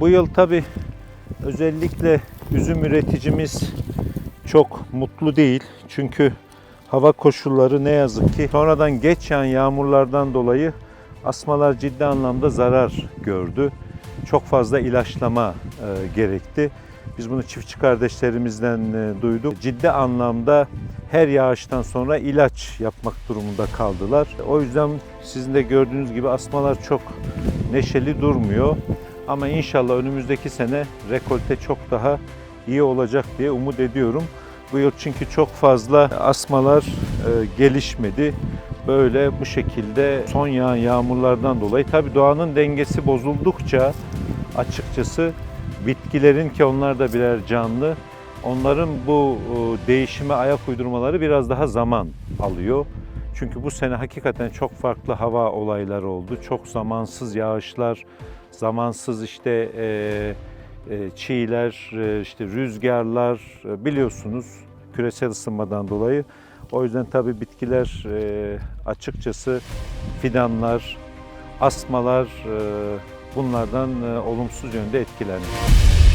Bu yıl tabi özellikle üzüm üreticimiz çok mutlu değil. Çünkü hava koşulları ne yazık ki sonradan geç yağan yağmurlardan dolayı asmalar ciddi anlamda zarar gördü. Çok fazla ilaçlama e, gerekti. Biz bunu çiftçi kardeşlerimizden e, duyduk. Ciddi anlamda her yağıştan sonra ilaç yapmak durumunda kaldılar. O yüzden sizin de gördüğünüz gibi asmalar çok neşeli durmuyor. Ama inşallah önümüzdeki sene rekolte çok daha iyi olacak diye umut ediyorum. Bu yıl çünkü çok fazla asmalar e, gelişmedi. Böyle bu şekilde son yağan yağmurlardan dolayı tabii doğanın dengesi bozuldukça açıkçası bitkilerin ki onlar da birer canlı onların bu e, değişime ayak uydurmaları biraz daha zaman alıyor. Çünkü bu sene hakikaten çok farklı hava olayları oldu. Çok zamansız yağışlar, zamansız işte e, e, çiğler, e, işte rüzgarlar e, biliyorsunuz küresel ısınmadan dolayı. O yüzden tabii bitkiler e, açıkçası fidanlar, asmalar e, bunlardan e, olumsuz yönde etkileniyor.